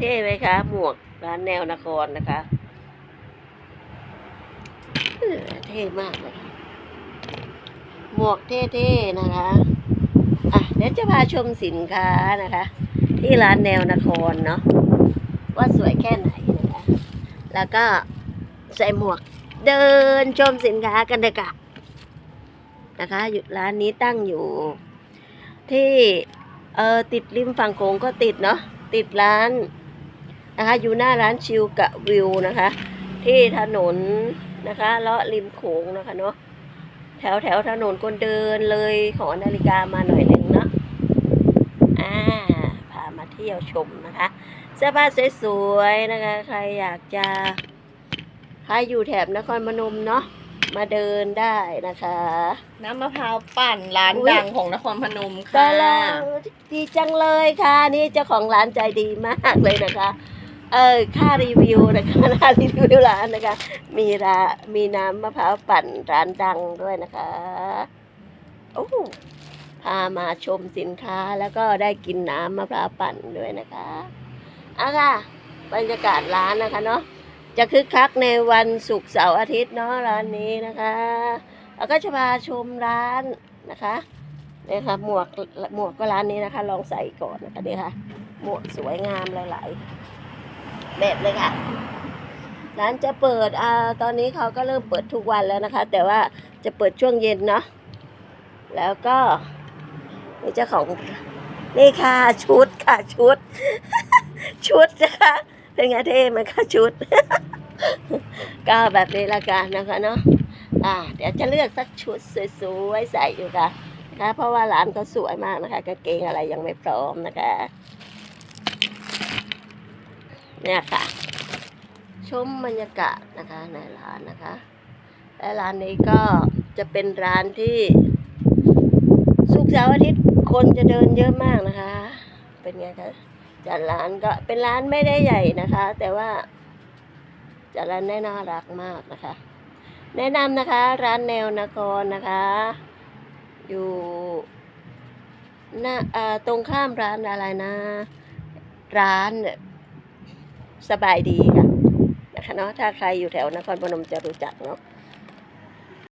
เท่ไหมคะหมวกร้านแนวนครนะคะเออเท่มากเลยหมวกเท่ๆนะคะอะเดี๋ยวจะพาชมสินค้านะคะ ที่ร้านแนวนครเนาะว่าสวยแค่ไหนนะคะ แล้วก็ใส่หมวกเดินชมสินค้ากันเลยค่ะนะคะอยู่ร้านนี้ตั้งอยู่ ที่เออติดริมฝั่งโขงก็ติดเนาะติดร้าน นะคะอยู่หน้าร้านชิวกะวิวนะคะ ที่ถนนนะคะเลาะริมโขงนะคะเนาะแถวแถวถนนคนเดินเลยหอนาฬิกามาหน่อยหนึ่งเนาะอ่าพามาเที่ยวชมนะคะ เสื้อผ้าสวยๆนะคะ ใครอยากจะใครอยู่แถบนครพนมเนาะมาเดินได้นะคะ น้ำมะพร้าวปั่นร้านอุ๊ยดังของนครพนมแต่ค่ะแล้วดีจังเลยค่ะ นี่เจ้าของร้านใจดีมากเลยนะคะ เออค่ารีวิวนะคะค่ารีวิวร้านนะคะ มีร้ามีน้ำมะพร้าวปั่นร้านดังด้วยนะคะโอ้พามาชมสินค้าแล้วก็ได้กินน้ำมะพร้าวปั่นด้วยนะคะอะค่ะบรรยากาศร้านนะคะเนาะจะคึกคักในวันศุกร์เสาร์อาทิตย์เนาะร้านนี้นะคะแล้วก็จะพาชมร้านนะคะเนี่ยค่ะหมวกหมวกก็ร้านนี้นะคะ ลองใส่ก่อนนะคะนี่ค่ะหมวกสวยงามหลาย ๆ แบบเลยค่ะ ร้านจะเปิดอ่าตอนนี้เขาก็เริ่มเปิดทุกวันแล้วนะคะ แต่ว่าจะเปิดช่วงเย็นเนาะแล้วก็นี่เจ้าของนี่ค่ะชุดค่ะชุด ชุดนะคะ เป็นไงเท่ไหมคะชุด ก็แบบนี้ละกันนะคะเนาะอ่าเดี๋ยวจะเลือกสักชุดสวยๆใส่อยู่ค่ะนะเพราะว่าร้านเขาสวยมากนะคะกางเกงอะไรยังไม่พร้อมนะคะ เนี่ยค่ะ ชมบรรยากาศนะคะในร้านนะคะและร้านนี้ก็จะเป็นร้านที่สุกร์เสาร์อาทิตย์คนจะเดินเยอะมากนะคะ เป็นไงคะจัดร้านก็เป็นร้านไม่ได้ใหญ่นะคะ แต่ว่าจัดร้านได้น่ารักมากนะคะ แนะนำนะคะร้านแนวนครนะคะ อยู่หน้าตรงข้ามร้านอะไรนะ ร้าน สบายดีค่ะนะคะเนาะถ้าใครอยู่แถวนครพนมจะรู้จักเนาะ